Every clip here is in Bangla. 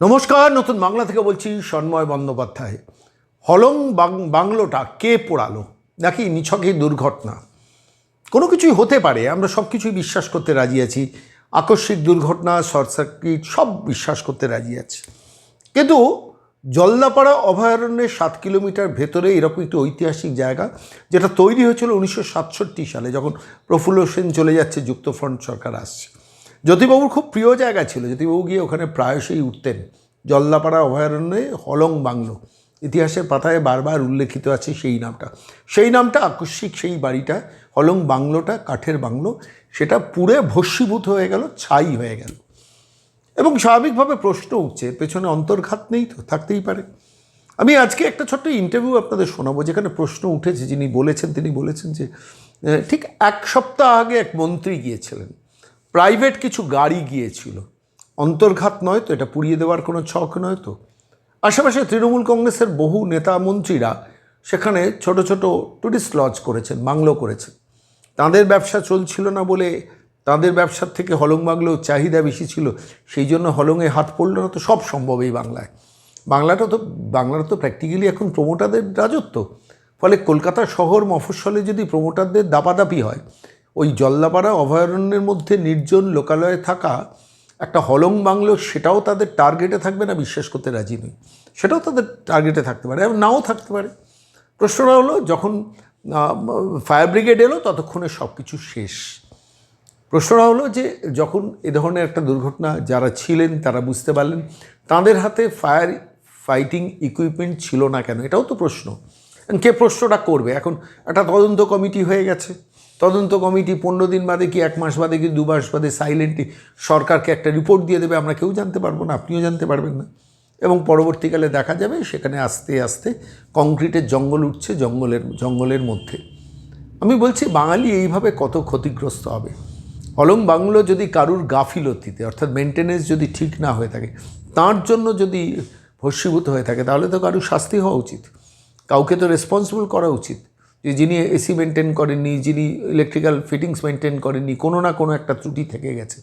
নমস্কার, নতুন বাংলা থেকে বলছি সন্ময় বন্দ্যোপাধ্যায়। হলং বাংলোটা কে পোড়ালো? নাকি নিছকই দুর্ঘটনা? কোনো কিছুই হতে পারে, আমরা সব কিছুই বিশ্বাস করতে রাজি আছি। আকস্মিক দুর্ঘটনা, শর্ট সার্কিট, সব বিশ্বাস করতে রাজি আছি। কিন্তু জলদাপাড়া অভয়ারণ্যের সাত কিলোমিটার ভেতরে এরকম একটি ঐতিহাসিক জায়গা, যেটা তৈরি হয়েছিল উনিশশো সাতষট্টি সালে, যখন প্রফুল্ল সেন চলে যাচ্ছে যুক্তফ্রন্ট সরকার আসছে। জ্যোতিবাবুর খুব প্রিয় জায়গা ছিল। জ্যোতিবাবু গিয়ে ওখানে প্রায়শই উঠতেন। জলদাপাড়া অভয়ারণ্যে হলং বাংলো। ইতিহাসের পাতায় বারবার উল্লেখিত আছে সেই নামটা। সেই নামটা আকস্মিক সেই বাড়িটা, হলং বাংলোটা, কাঠের বাংলো, সেটা পুরে ভস্মীভূত হয়ে গেল, ছাই হয়ে গেল। এবং স্বাভাবিকভাবে প্রশ্ন উঠছে, পেছনে অন্তর্ঘাত নেই তো? থাকতেই পারে। আমি আজকে একটা ছোট্ট ইন্টারভিউ আপনাদের শোনাবো, যেখানে প্রশ্ন উঠেছে, যিনি বলেছেন, তিনি বলেছেন যে ঠিক এক সপ্তাহ আগে এক মন্ত্রী গিয়েছিলেন। প্রাইভেট কিছু গাড়ি গিয়েছিল। অন্তর্ঘাত নয় তো, এটা পুড়িয়ে দেওয়ার কোনো ছক নয় তো। আশেপাশে তৃণমূল কংগ্রেসের বহু নেতা মন্ত্রীরা সেখানে ছোট ছোট টুরিস্ট লজ করেছেন, বাংলো করেছেন। তাদের ব্যবসা চলছিল না বলে তাদের ব্যবসার থেকে হলং বাংলো চাহিদা বেশি ছিল, সেই জন্য হলংয়ে হাত পড়ল না তো সব সম্ভব এই বাংলায়। বাংলাটা তো বাংলাটা তো প্র্যাকটিক্যালি এখন প্রমোটারদের রাজত্ব। ফলে কলকাতা শহর মফস্বলে যদি প্রমোটারদের দাপাদাপি হয় ওই জল্লাপাড়া অভয়ারণ্যের মধ্যে নির্জন লোকালয়ে থাকা একটা হলং বাংলো সেটাও তাদের টার্গেটে থাকবে না, বিশ্বাস করতে রাজি নই। সেটাও তাদের টার্গেটে থাকতে পারে, এবং নাও থাকতে পারে। প্রশ্নটা হলো, যখন ফায়ার ব্রিগেড এলো, ততক্ষণে সব কিছু শেষ। প্রশ্নটা হলো যে, যখন এ ধরনের একটা দুর্ঘটনা যারা ছিলেন, তারা বুঝতে পারলেন, তাদের হাতে ফায়ার ফাইটিং ইকুইপমেন্ট ছিল না কেন? এটাও তো প্রশ্ন। কে প্রশ্নটা করবে? এখন একটা তদন্ত কমিটি হয়ে গেছে। তদন্ত কমিটি পনেরো দিন বাদে কি, এক মাস বাদে কি, দু মাস বাদে সাইলেন্টলি সরকারকে একটা রিপোর্ট দিয়ে দেবে, আমরা কেউ জানতে পারব না, আপনিও জানতে পারবেন না। এবং পরবর্তীকালে দেখা যাবে, সেখানে আস্তে আস্তে কংক্রিটের জঙ্গল উঠছে, জঙ্গলের জঙ্গলের মধ্যে। আমি বলছি, বাঙালি এইভাবে কত ক্ষতিগ্রস্ত হবে? হলং বাংলো যদি কারুর গাফিলতিতে, অর্থাৎ মেনটেনেন্স যদি ঠিক না হয়ে থাকে, তার জন্য যদি ভস্মীভূত হয়ে থাকে, তাহলে তো কারুর শাস্তি হওয়া উচিত। কাউকে তো রেসপন্সিবল করা উচিত। যে যিনি এসি মেনটেন করেননি, যিনি ইলেকট্রিক্যাল ফিটিংস মেনটেন করেননি, কোনো না কোনো একটা ত্রুটি থেকে গেছে।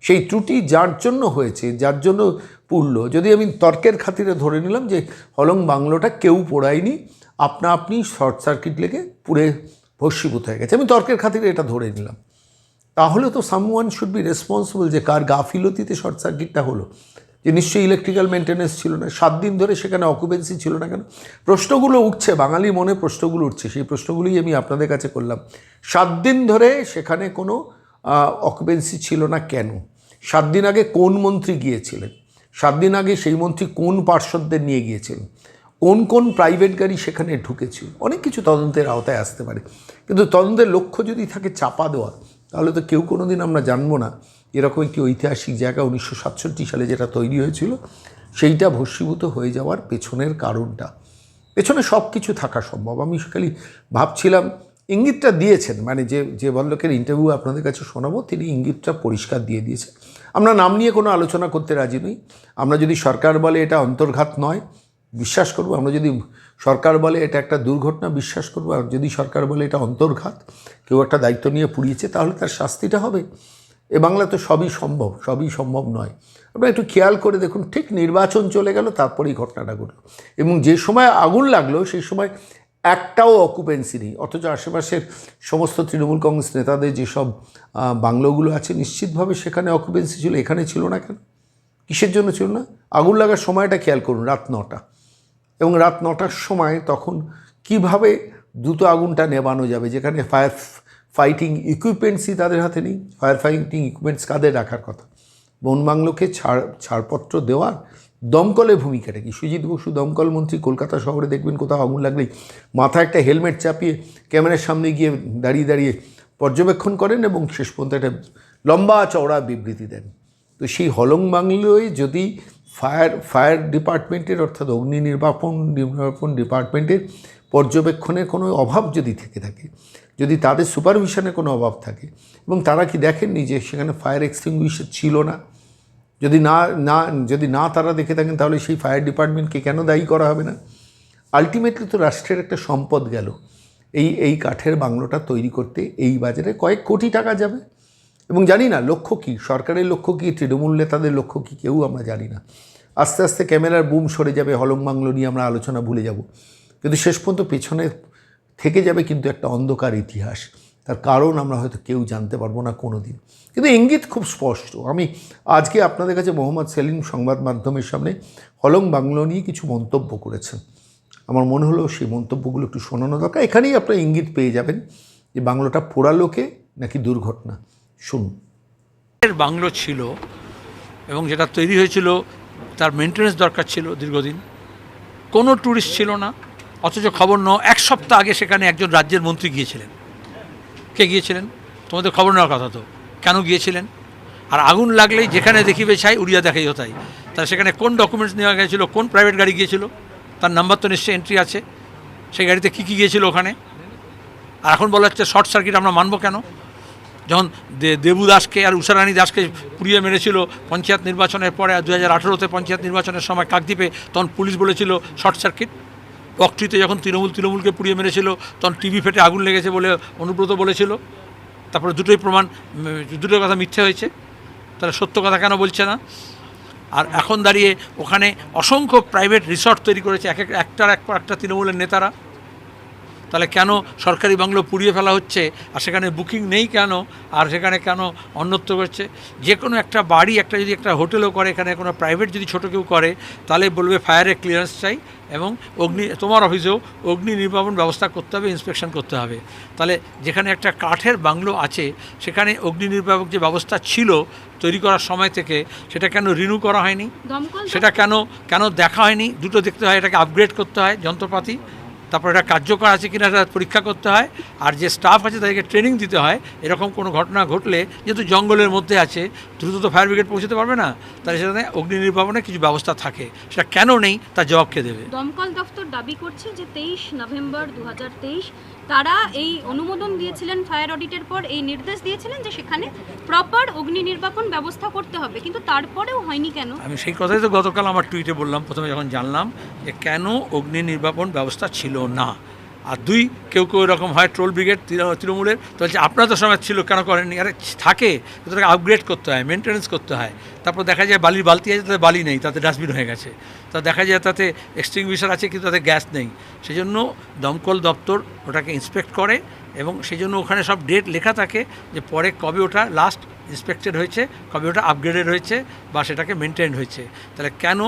সেই ত্রুটি যার জন্য হয়েছে, যার জন্য পুড়ল, যদি আমি তর্কের খাতিরে ধরে নিলাম যে হলং বাংলোটা কেউ পোড়ায়নি, আপনা আপনি শর্ট সার্কিট লেগে পুড়ে ভস্মীভূত হয়ে গেছে। আমি তর্কের খাতিরে এটা ধরে নিলাম। তাহলে তো সামওয়ান শুড বি রেসপন্সিবল যে কার গাফিলতিতে শর্ট সার্কিটটা হলো। যে নিশ্চয়ই ইলেকট্রিক্যাল মেনটেন্যান্স ছিল না। সাত দিন ধরে সেখানে অকুপেন্সি ছিল না কেন? প্রশ্নগুলো উঠছে বাঙালির মনে প্রশ্নগুলো উঠছে। সেই প্রশ্নগুলোই আমি আপনাদের কাছে করলাম। সাত দিন ধরে সেখানে কোনো অকুপেন্সি ছিল না কেন? সাত দিন আগে কোন মন্ত্রী গিয়েছিলেন? সাত দিন আগে সেই মন্ত্রী কোন পার্শ্বদের নিয়ে গিয়েছিলেন? কোন কোন প্রাইভেট গাড়ি সেখানে ঢুকেছিল? অনেক কিছু তদন্তের আওতায় আসতে পারে। কিন্তু তদন্তের লক্ষ্য যদি থাকে চাপা দেওয়া, তাহলে তো কেউ কোনো দিন আমরা জানব না। এরকম একটি ঐতিহাসিক জায়গা উনিশশো সাতষট্টি সালে যেটা তৈরি হয়েছিল, সেইটা ভস্মীভূত হয়ে যাওয়ার পেছনের কারণটা। পেছনে সব কিছু থাকা সম্ভব। আমি খালি ভাবছিলাম, ইঙ্গিতটা দিয়েছেন মানে যে যে ভদ্রলোকের ইন্টারভিউ আপনাদের কাছে শোনাবো, তিনি ইঙ্গিতটা পরিষ্কার দিয়ে দিয়েছেন। আমরা নাম নিয়ে কোনো আলোচনা করতে রাজি নই। আমরা যদি সরকার বলে এটা অন্তর্ঘাত নয়, বিশ্বাস করব। আমরা যদি সরকার বলে এটা একটা দুর্ঘটনা, বিশ্বাস করব। আর যদি সরকার বলে এটা অন্তর্ঘাত, কেউ একটা দায়িত্ব নিয়ে পুড়িয়েছে, তাহলে তার শাস্তিটা হবে। এ বাংলা তো সবই সম্ভব সবই সম্ভব নয়। আপনারা একটু খেয়াল করে দেখুন, ঠিক নির্বাচন চলে গেল, তারপরেই ঘটনাটা ঘটল। এবং যে সময় আগুন লাগল, সেই সময় একটাও অকুপেন্সি নেই। অথচ আশেপাশের সমস্ত তৃণমূল কংগ্রেস নেতাদের যেসব বাংলোগুলো আছে, নিশ্চিতভাবে সেখানে অকুপেন্সি ছিল, এখানে ছিল না কেন? কিসের জন্য ছিল না? আগুন লাগার সময়টা খেয়াল করুন, রাত নটা। এবং রাত নটার সময় তখন কীভাবে দ্রুত আগুনটা নেবানো যাবে, যেখানে ফায়ার ফাইটিং ইকুইপমেন্টসই তাদের হাতে নেই। ফায়ার ফাইটিং ইকুইপমেন্টস কাদের রাখার কথা। বন বাংলোকে ছাড়, ছাড়পত্র দেওয়ার দমকলের ভূমিকাটা কি? সুজিত বসু দমকল মন্ত্রী কলকাতা শহরে দেখবেন কোথাও আগুন লাগলেই মাথায় একটা হেলমেট চাপিয়ে ক্যামেরার সামনে গিয়ে দাঁড়িয়ে দাঁড়িয়ে পর্যবেক্ষণ করেন এবং শেষ পর্যন্ত একটা লম্বা চওড়া বিবৃতি দেন। তো সেই হলং বাংলোয় যদি ফায়ার ফায়ার ডিপার্টমেন্টের অর্থাৎ অগ্নি নির্বাপন নির্বাপন ডিপার্টমেন্টের পর্যবেক্ষণের কোনো অভাব যদি থেকে থাকে, যদি তাদের সুপারভিশনের কোনো অভাব থাকে, এবং তারা কি দেখেননি যে সেখানে ফায়ার এক্সটিংগুইশার ছিল না? যদি না না, যদি না তারা দেখে থাকেন, তাহলে সেই ফায়ার ডিপার্টমেন্টকে কেন দায়ী করা হবে না? আলটিমেটলি তো রাষ্ট্রের একটা সম্পদ গেল, এই এই কাঠের বাংলোটা তৈরি করতে এই বাজারে কয়েক কোটি টাকা যাবে। এবং জানি না, লক্ষ্য কী? সরকারের লক্ষ্য কী? তৃণমূল নেতাদের লক্ষ্য কী? কেউ আমরা জানি না। আস্তে আস্তে ক্যামেরার বুম সরে যাবে হলং বাংলো নিয়ে আমরা আলোচনা ভুলে যাব। কিন্তু শেষ পর্যন্ত পেছনে থেকে যাবে কিন্তু একটা অন্ধকার ইতিহাস। তার কারণ আমরা হয়তো কেউ জানতে পারব না কোনো দিন কিন্তু ইঙ্গিত খুব স্পষ্ট। আমি আজকে আপনাদের কাছে মোহাম্মদ সেলিম সংবাদ মাধ্যমের সামনে হলং বাংলো নিয়ে কিছু মন্তব্য করেছেন। আমার মনে হলো সেই মন্তব্যগুলো একটু শোনানো দরকার। এখানেই আপনারা ইঙ্গিত পেয়ে যাবেন যে বাংলোটা পোড়ালোকে নাকি দুর্ঘটনা। শুনুন। বাংলো ছিল এবং যেটা তৈরি হয়েছিল, তার মেনটেন্যান্স দরকার ছিল দীর্ঘদিন। কোনো ট্যুরিস্ট ছিল না, অথচ খবর ন এক সপ্তাহ আগে সেখানে একজন রাজ্যের মন্ত্রী গিয়েছিলেন। কে গিয়েছিলেন? তোমাদের খবর নেওয়ার কথা তো। কেন গিয়েছিলেন? আর আগুন লাগলেই যেখানে দেখিবে চাই উড়িয়া দেখাই হতাই তাহলে সেখানে কোন ডকুমেন্টস নেওয়া গিয়েছিল কোন প্রাইভেট গাড়ি গিয়েছিল? তার নাম্বার তো নিশ্চয়ই এন্ট্রি আছে। সেই গাড়িতে কী কী গিয়েছিল ওখানে? আর এখন বলা হচ্ছে শর্ট সার্কিট আমরা মানবো কেন? যখন দে- দেবু দাসকে আর উষারানী দাসকে পুড়িয়ে মেরেছিল পঞ্চায়েত নির্বাচনের পরে দু হাজার আঠেরোতে পঞ্চায়েত নির্বাচনের সময় কাকদ্বীপে, তখন পুলিশ বলেছিল শর্ট সার্কিট। বকট্রিতে যখন তৃণমূল, তৃণমূলকে পুড়িয়ে মেরেছিল, তখন টিভি ফেটে আগুন লেগেছে বলে অনুব্রত বলেছিল। তারপরে দুটোই প্রমাণ দুটোই কথা মিথ্যে হয়েছে। তাহলে সত্য কথা কেন বলছে না? আর এখন দাঁড়িয়ে ওখানে অসংখ্য প্রাইভেট রিসর্ট তৈরি করেছে, এক এক, একটার এক একটা তৃণমূলের নেতারা। তাহলে কেন সরকারি বাংলো পুড়িয়ে ফেলা হচ্ছে? আর সেখানে বুকিং নেই কেন? আর সেখানে কেন অন্যত্র করছে? যে কোনো একটা বাড়ি একটা যদি একটা হোটেলও করে এখানে কোনো প্রাইভেট যদি ছোটো কেউ করে তাহলে বলবে ফায়ারের ক্লিয়ারেন্স চাই এবং অগ্নি তোমার অফিসেও অগ্নি নির্বাপন ব্যবস্থা করতে হবে ইন্সপেকশন করতে হবে। তাহলে যেখানে একটা কাঠের বাংলো আছে সেখানে অগ্নি নির্বাপক যে ব্যবস্থা ছিল তৈরি করার সময় থেকে সেটা কেন রিনিউ করা হয়নি? সেটা কেন কেন দেখা হয়নি? দুটো দেখতে হয় এটাকে আপগ্রেড করতে হয় যন্ত্রপাতি। তারপর এটা কার্যকর আছে কিনা এটা পরীক্ষা করতে হয়। আর যে স্টাফ আছে তাদেরকে ট্রেনিং দিতে হয়। এরকম কোনো ঘটনা ঘটলে যেহেতু জঙ্গলের মধ্যে আছে, দ্রুত তো ফায়ার ব্রিগেড পৌঁছতে পারবে না। তাহলে সেখানে অগ্নি নির্বাপনের কিছু ব্যবস্থা থাকে। সেটা কেন নেই তার জবাবকে দেবে? দমকল দফতর দাবি করছে যে তেইশ নভেম্বর দু তারা এই অনুমোদন দিয়েছিলেন ফায়ার অডিটের পর, এই নির্দেশ দিয়েছিলেন যে সেখানে প্রপার অগ্নি নির্বাপন ব্যবস্থা করতে হবে। কিন্তু তারপরেও হয়নি কেন? আমি সেই কথাই তো গতকাল আমার টুইটে বললাম, প্রথমে যখন জানলাম যে কেন অগ্নি নির্বাপন ব্যবস্থা ছিল না আর দুই, কেউ কেউ এরকম হয় ট্রোল ব্রিগেড তৃণমূলের। তো বলছে, আপনার তো সময় ছিল, কেন করেননি? আরে থাকে। তাদেরকে আপগ্রেড করতে হয় মেনটেন্যান্স করতে হয়। তারপর দেখা যায় বালির বালতি আছে, তাতে বালি নেই, তাতে ডাস্টবিন হয়ে গেছে। তা দেখা যায় তাতে এক্সটিংগুইশার আছে, কিন্তু তাতে গ্যাস নেই। সেই জন্য দমকল দপ্তর ওটাকে ইন্সপেক্ট করে এবং সেই জন্য ওখানে সব ডেট লেখা থাকে যে পরে কবে ওটা লাস্ট ইন্সপেক্টেড হয়েছে কবে ওটা আপগ্রেডেড হয়েছে বা সেটাকে মেনটেন হয়েছে। তাহলে কেন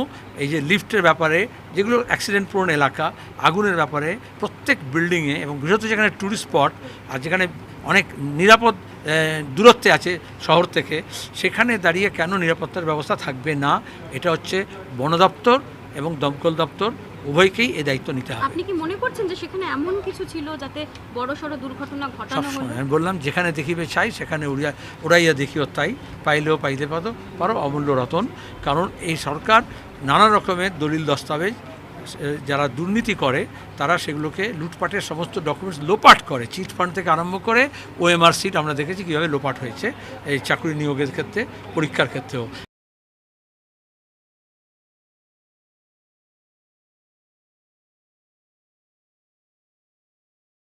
এই যে লিফটের ব্যাপারে, যেগুলো অ্যাক্সিডেন্ট প্রোন এলাকা, আগুনের ব্যাপারে প্রত্যেক বিল্ডিংয়ে এবং বিশেষত যেখানে ট্যুরিস্ট স্পট আর যেখানে অনেক নিরাপদ দূরত্বে আছে শহর থেকে, সেখানে দাঁড়িয়ে কেন নিরাপত্তার ব্যবস্থা থাকবে না? এটা হচ্ছে বন দপ্তর এবং দমকল দপ্তর উভয়কেই এই দায়িত্ব নিতে হবে। আপনি কি মনে করছেন যে সেখানে এমন কিছু ছিল যাতে বড় সড় দুর্ঘটনা ঘটানো হলো? আমি বললাম যেখানে দেখিবে চাই সেখানে উড়িয়া উড়াইয়া দেখিও তাই পাইলেও পাইতে পারো পারো অমূল্য রতন। কারণ এই সরকার নানা রকমের দলিল দস্তাবেজ যারা দুর্নীতি করে তারা সেগুলোকে লুটপাটের সমস্ত ডকুমেন্টস লোপাট করে চিট ফান্ড থেকে আরম্ভ করে ওএমআর সিট আমরা দেখেছি কীভাবে লোপাট হয়েছে এই চাকরি নিয়োগের ক্ষেত্রে পরীক্ষার ক্ষেত্রেও।